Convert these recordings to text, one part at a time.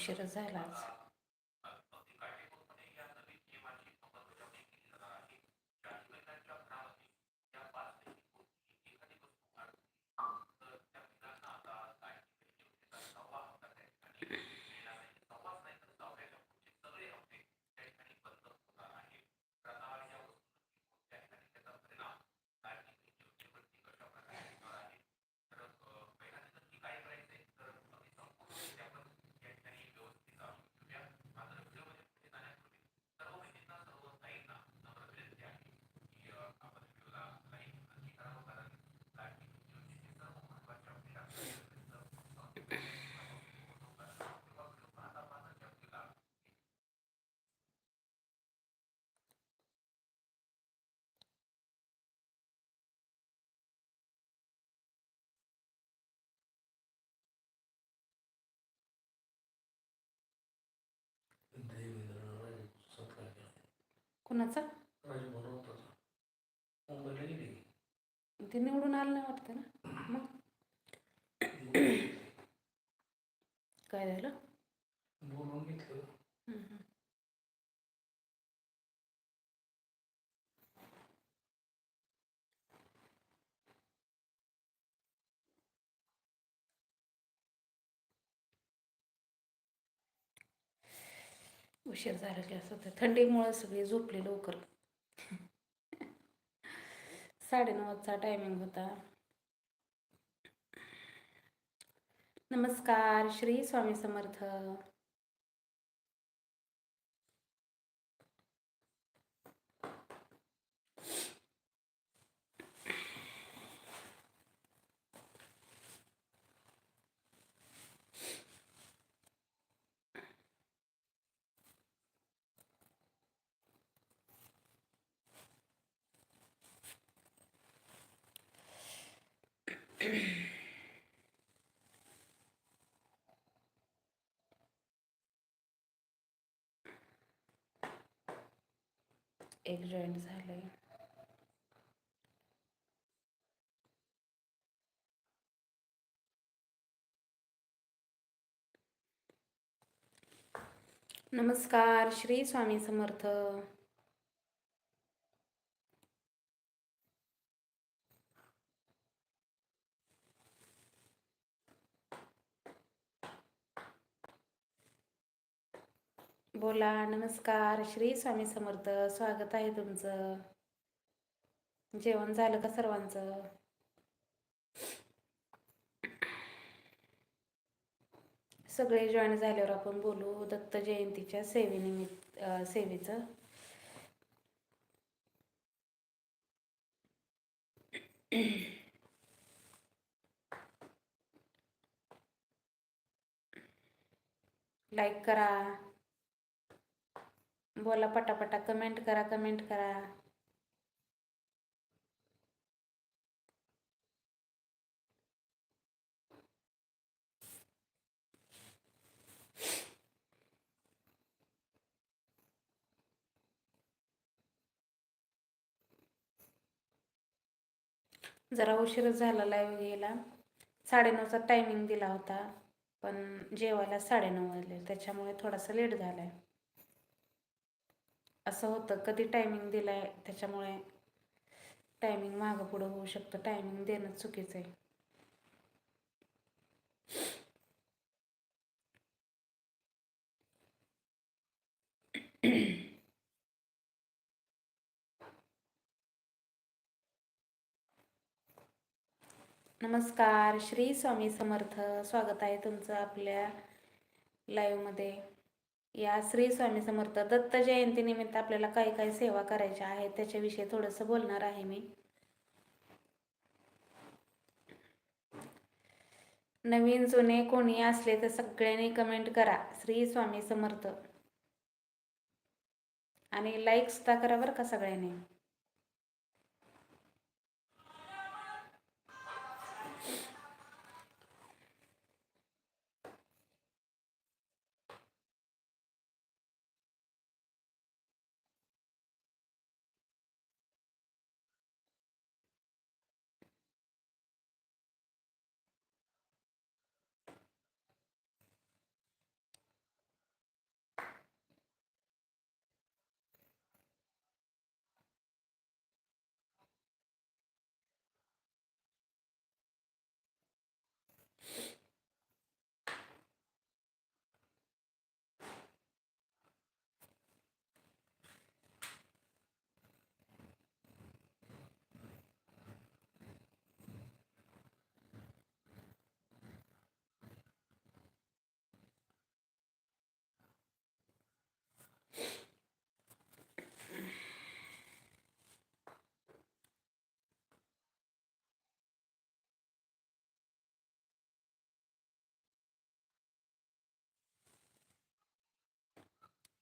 उशीरच झाला कुणाचा? ते निवडून आलं नाही वाटतं ना? मग? काय झालं? उशीर झाला की असं होतं थंडीमुळं सगळे झोपले लवकर. साडेनऊचा टायमिंग होता. नमस्कार श्री स्वामी समर्थ. एक जॉईंट झालंय. नमस्कार श्री स्वामी समर्थ. बोला नमस्कार. श्री स्वामी समर्थ. स्वागत आहे तुमचं. जेवण झालं का सर्वांचं? सगळे जॉईन झाल्यावर आपण बोलू दत्त जयंतीच्या सेवेनिमित्त सेवेचं. लाईक करा. बोला पटापटा कमेंट करा कमेंट करा. जरा उशीरच झाला लाईव्ह घ्यायला. साडेनऊचा टायमिंग दिला होता पण जेवायला साडेनऊ वाजले त्याच्यामुळे थोडासा लेट झालाय. असं होतं. कधी टायमिंग दिलाय त्याच्यामुळे टायमिंग मागं पुढं होऊ शकतं. टायमिंग देणं चुकीचं आहे. नमस्कार. श्री स्वामी समर्थ. स्वागत आहे तुमचं आपल्या लाईव्हमध्ये या श्री स्वामी समर्थ दत्त जयंतीनिमित्त आपल्याला काही काही सेवा करायच्या आहेत. त्याच्याविषयी थोडंसं बोलणार आहे मी. नवीन जुने कोणी असले तर सगळ्यांनी कमेंट करा. श्री स्वामी समर्थ. आणि लाईक सुद्धा करा बरं का सगळ्यांनी?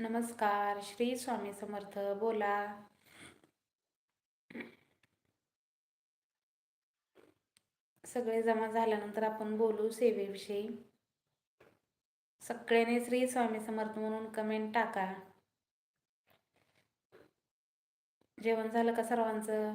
नमस्कार श्री स्वामी समर्थ बोला. सगळे जमा झाल्यानंतर आपण बोलू सेवेविषयी. सगळ्याने श्री स्वामी समर्थ म्हणून कमेंट टाका. जेवण झालं का सर्वांचं?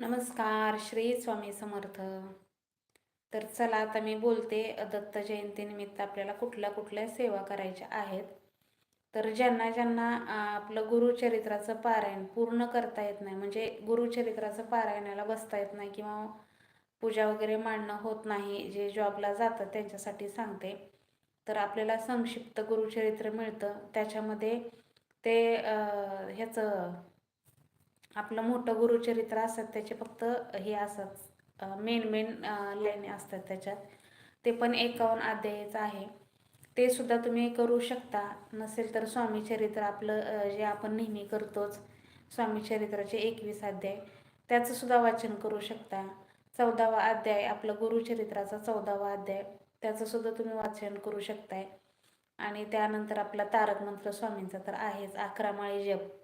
नमस्कार श्री स्वामी समर्थ. तर चला आता मी बोलते दत्त जयंतीनिमित्त आपल्याला कुठल्या कुठल्या सेवा करायच्या आहेत. तर ज्यांना ज्यांना आपलं गुरुचरित्राचं पारायण पूर्ण करता येत नाही म्हणजे गुरुचरित्राचं पारायणाला बसता येत नाही किंवा पूजा वगैरे मांडणं होत नाही जे जॉबला जातात त्यांच्यासाठी सांगते. तर आपल्याला संक्षिप्त गुरुचरित्र मिळतं. त्याच्यामध्ये ते ह्याचं आपलं मोठं गुरुचरित्र असतात त्याचे फक्त हे असतात मेन मेन लाईन असतात त्याच्यात. ते पण एकावन्न अध्यायाचं आहे. ते सुद्धा तुम्ही करू शकता. नसेल तर स्वामी चरित्र आपलं जे आपण नेहमी करतोच स्वामी चरित्राचे एकवीस अध्याय. त्याचं सुद्धा वाचन करू शकता. चौदावा अध्याय आपलं गुरुचरित्राचा चौदावा अध्याय. त्याचं सुद्धा तुम्ही वाचन करू शकताय. आणि त्यानंतर आपला तारक मंत्र स्वामींचा तर आहेच अकरा माळी जप.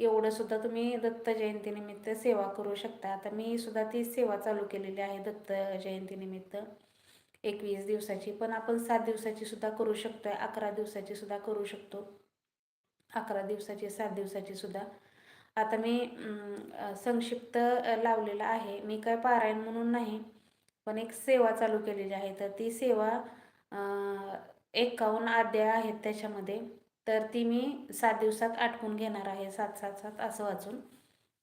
एवढं सुद्धा तुम्ही दत्त जयंतीनिमित्त सेवा करू शकता. आता मी सुद्धा ती सेवा चालू केलेली आहे दत्त जयंतीनिमित्त एकवीस दिवसाची पण आपण सात दिवसाची सुद्धा करू शकतोय अकरा दिवसाची सुद्धा करू शकतो. अकरा दिवसाची सात दिवसाची सुद्धा. आता मी संक्षिप्त लावलेला लावलेलं आहे. मी काय पारायण म्हणून नाही पण एक सेवा चालू केलेली आहे. तर ती सेवा एकावन्न आद्या आहेत त्याच्यामध्ये. तर ती मी सात दिवसात आटवून घेणार आहे सात सात सात असं वाचून.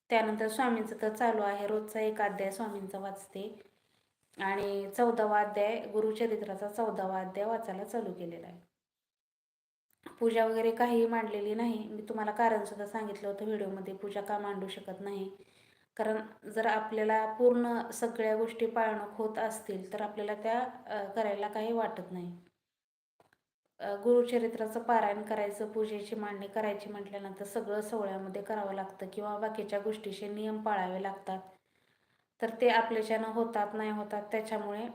त्यानंतर स्वामींचं तर चालू आहे रोजचा एक अध्याय स्वामींचा वाचते. आणि चौदावा अध्याय गुरुचरित्राचा चौदावा अध्याय वाचायला चालू केलेला आहे. पूजा वगैरे काहीही मांडलेली नाही. मी तुम्हाला कारणसुद्धा सांगितलं होतं व्हिडिओमध्ये पूजा का मांडू शकत नाही? कारण जर आपल्याला पूर्ण सगळ्या गोष्टी पाळणूक होत असतील तर आपल्याला त्या करायला काही वाटत नाही. गुरुचरित्राचं पारायण करायचं पूजेची मांडणी करायची म्हटल्यानंतर सगळं सोहळ्यामध्ये करावं लागतं किंवा बाकीच्या गोष्टीचे नियम पाळावे लागतात. तर ते आपल्याच्यानं होतात नाही होतात त्याच्यामुळे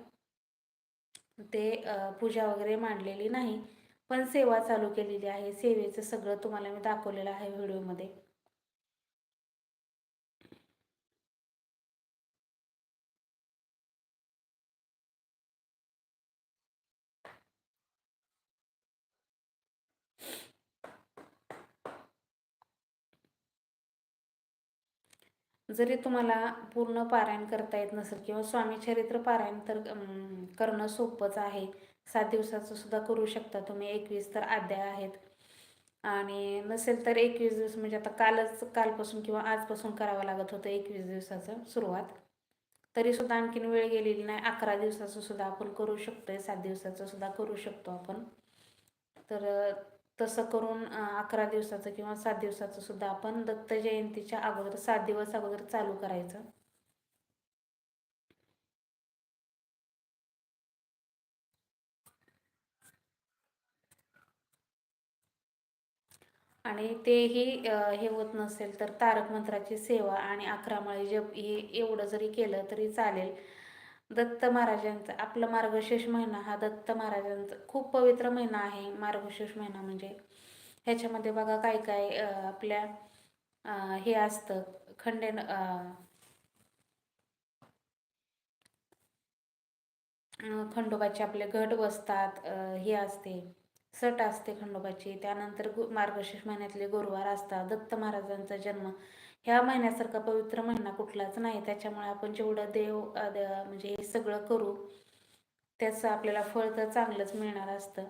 ते पूजा वगैरे मांडलेली नाही. पण सेवा चालू केलेली आहे. सेवेचं सगळं तुम्हाला मी दाखवलेलं आहे व्हिडिओमध्ये. जरी तुम्हाला पूर्ण पारायण करता येत नसेल किंवा स्वामी चरित्र पारायण तर करणं सोपंच आहे. सात दिवसाचं सुद्धा करू शकता तुम्ही. एकवीस तर अध्याय आहेत. आणि नसेल तर एकवीस दिवस म्हणजे आता कालच कालपासून किंवा आजपासून करावं लागत होतं एकवीस दिवसाचं सुरुवात. तरी सुद्धा आणखीन वेळ गेलेली नाही. अकरा दिवसाचं सुद्धा आपण करू शकतोय. सात दिवसाचं सुद्धा करू शकतो आपण. तर तसं करून अकरा दिवसाचं किंवा सात दिवसाचं सुद्धा आपण दत्त जयंतीच्या अगोदर सात दिवस अगोदर चालू करायचं. आणि तेही हे होत नसेल तर तारक मंत्राची सेवा आणि अकरा माळी जप हे एवढं जरी केलं तरी चालेल. दत्त महाराजांचा आपला मार्गशीर्ष महिना हा दत्त महाराजांचा खूप पवित्र महिना आहे मार्गशीर्ष महिना म्हणजे. ह्याच्यामध्ये बघा काय काय आपल्या हे असतं खंडेन खंडोबाचे आपले घट बसतात हे असते सट असते खंडोबाची त्यानंतर मार्गशीर्ष महिन्यातले गुरुवार असतात दत्त महाराजांचा जन्म. ह्या महिन्यासारखा पवित्र महिना कुठलाच नाही. त्याच्यामुळे आपण जेवढं देव म्हणजे हे सगळं करू त्याचं आपल्याला फळ तर चांगलंच मिळणार असतं.